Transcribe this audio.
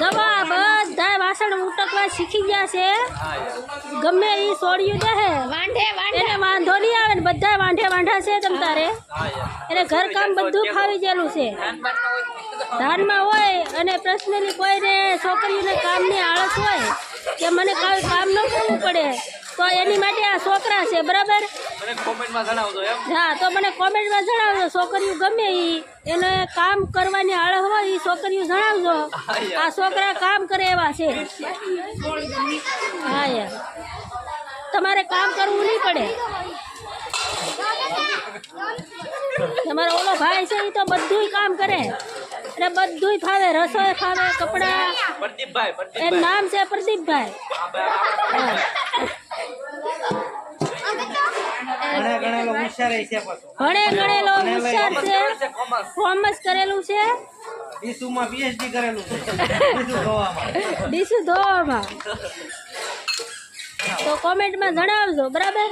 જવા બધા વાસણ ઉટકવા શીખી ગયા છે. ગમે એ સોડિયું દે હે. વાંઢે એને વાંધો નહીં આવે ને બધા વાંઢે વાંઢા છે તમ તારે. એટલે ઘરકામ બધું ખાવી ગયેલું છે. ધાનમાં હોય અને પર્સનલી કોઈને છોકરીઓને કામની આળસ હોય કે મને કામ ન કરવું પડે. તો એની માટે આ છોકરા છે બરાબર? હા તો મને કોમેન્ટમાં જણાવજો છોકરીઓ ગમે એ એને કામ કરવાની આળસ હોય એ છોકરીઓ જણાવજો. આ છોકરા કામ કરે એવા છે. હા યાર. તમારે કામ કરવું નહીં પડે. તમારો ઓલો ભાઈ છે એ તો બધુંય કામ કરે. અને બધુંય ફાવે રસોઈ ફાવે કપડાં. પ્રદીપભાઈ એનું નામ છે પ્રદીપભાઈ. ભણે ગણેલો હોશિયાર છે. છે કોમર્સ કોમર્સ કરેલું છે? ઈસુમાં પીએચડી કરેલું છે. ડીશું ધોવામાં. તો કોમેન્ટમાં જણાવજો બરાબર?